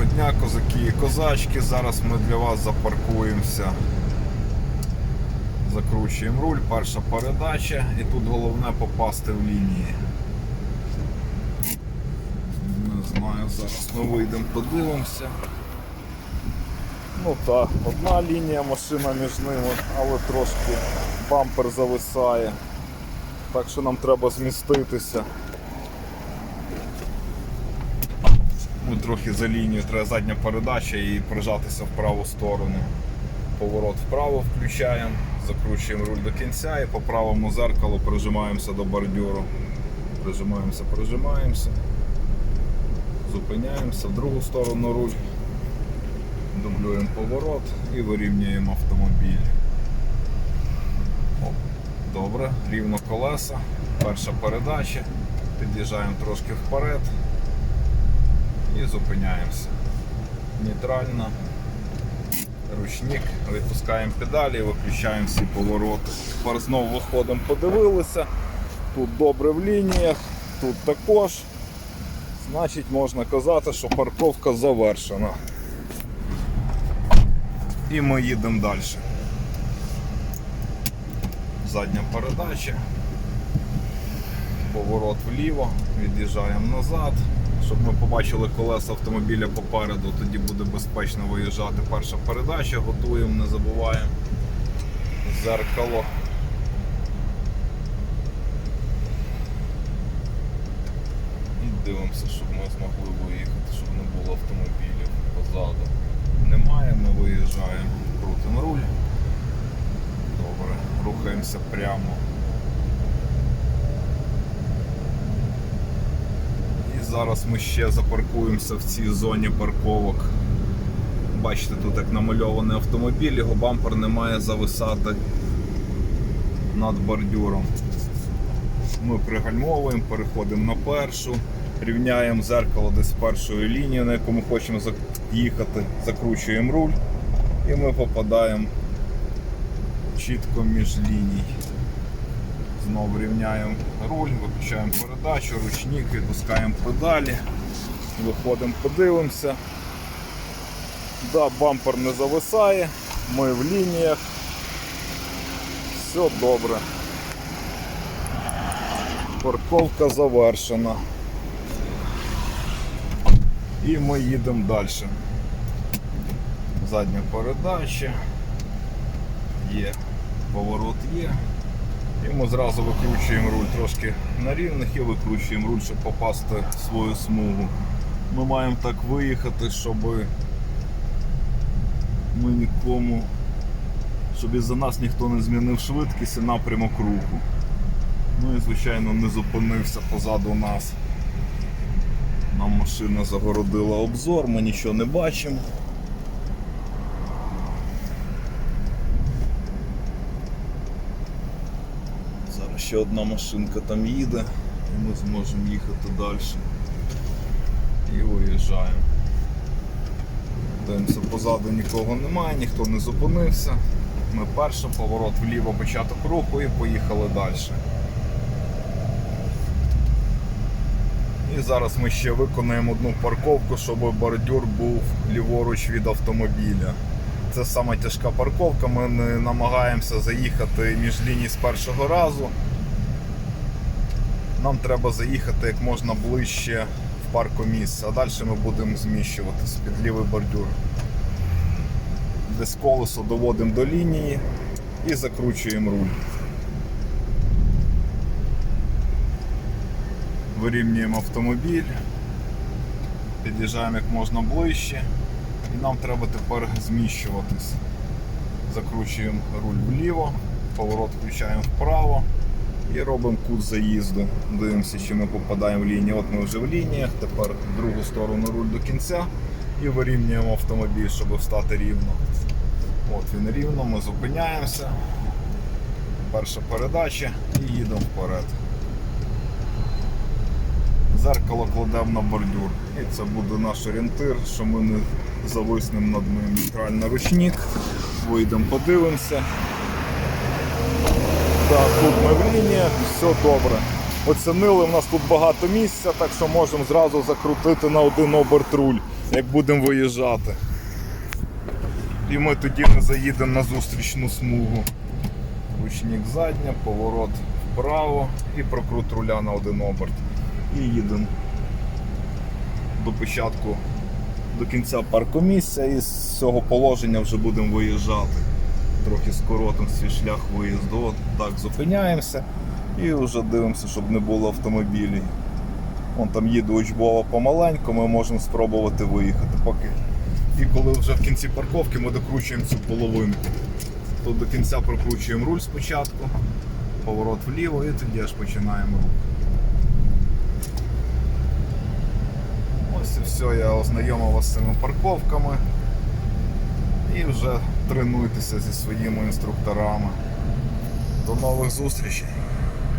Доброго дня, козаки і козачки. Зараз ми для вас запаркуємося. Закручуємо руль, перша передача, і тут головне попасти в лінії. Не знаю, зараз ми вийдемо, подивимося. Ну так, одна лінія машина між ними, але трошки бампер зависає. Так що нам треба зміститися. Ну, трохи за лінію треба задня передача і прижатися в праву сторону. Поворот вправо включаємо, закручуємо руль до кінця і по правому зеркалу прижимаємося до бордюру. Прижимаємося, прижимаємося, зупиняємося в другу сторону руль, дублюємо поворот і вирівнюємо автомобіль. О, Добре, рівно колеса, перша передача, під'їжджаємо трошки вперед і зупиняємося. Нейтрально. Ручник, відпускаємо педалі, виключаємо всі повороти. Тепер знову виходимо, подивилися. Тут добре в лініях, тут також. Значить, можна казати, що парковка завершена. І ми їдемо далі. Задня передача. Поворот вліво, від'їжджаємо назад. Щоб ми побачили колеса автомобіля попереду, тоді буде безпечно виїжджати. Перша передача, готуємо, не забуваємо. Зеркало. І дивимося, щоб ми змогли виїхати, щоб не було автомобілів позаду. Немає, ми виїжджаємо, крутимо руль. Добре, рухаємося прямо. І зараз ми ще запаркуємося в цій зоні парковок. Бачите, тут як намальований автомобіль, його бампер не має зависати над бордюром. Ми пригальмовуємо, переходимо на першу, рівняємо зеркало десь першою лінією, на яку ми хочемо їхати, закручуємо руль і ми попадаємо чітко між ліній. Знову рівняємо руль, виключаємо передачу, ручник, відпускаємо педалі, виходимо, подивимося. Да, бампер не зависає, ми в лініях. Все добре. Парковка завершена. І ми їдемо далі. Задня передача. Є, поворот є. І ми зразу викручуємо руль трошки на рівних і викручуємо руль, щоб попасти в свою смугу. Ми маємо так виїхати, щоб ми нікому, щоб із-за нас ніхто не змінив швидкість і напрямок руху. Ну і звичайно не зупинився позаду нас. Нам машина загородила обзор, ми нічого не бачимо. Зараз ще одна машинка там їде і ми зможемо їхати далі. І виїжджаємо. Дивимося, позаду нікого немає, ніхто не зупинився. Ми перший поворот вліво початок руху і поїхали далі. І зараз ми ще виконаємо одну парковку, щоб бордюр був ліворуч від автомобіля. Це сама тяжка парковка, ми не намагаємося заїхати між ліній з першого разу. Нам треба заїхати як можна ближче в паркомісце, а далі ми будемо зміщуватися під лівий бордюр. Десь колесо доводимо до лінії і закручуємо руль. Вирівнюємо автомобіль, під'їжджаємо як можна ближче і нам треба тепер зміщуватись. Закручуємо руль вліво, поворот включаємо вправо і робимо кут заїзду. Дивимося, чи ми попадаємо в лінію. От ми вже в лініях, тепер другу сторону руль до кінця і вирівнюємо автомобіль, щоб встати рівно. От він рівно, ми зупиняємося. Перша передача і їдемо вперед. Зеркало кладемо на бордюр. І це буде наш орієнтир, що ми не зависнемо над ним нейтрально ручник. Вийдемо, подивимося. Так, тут ми в лініях, все добре. Оцінили, в нас тут багато місця, так що можемо зразу закрутити на один оберт руль. як будемо виїжджати. І ми тоді не заїдемо на зустрічну смугу. Ручник задня, поворот вправо і прокрут руля на один оберт. І їдемо до початку, до кінця паркомісця і з цього положення вже будемо виїжджати. Трохи скоротимо свій шлях виїзду. От так зупиняємося і вже дивимося, щоб не було автомобілів. Вон там їде учбова помаленьку, ми можемо спробувати виїхати поки. І коли вже в кінці парковки ми докручуємо цю половинку. Тут до кінця прокручуємо руль спочатку, поворот вліво і тоді аж починаємо рух. Ось і все, я ознайомив вас з цими парковками. І вже тренуйтеся зі своїми інструкторами. До нових зустрічей!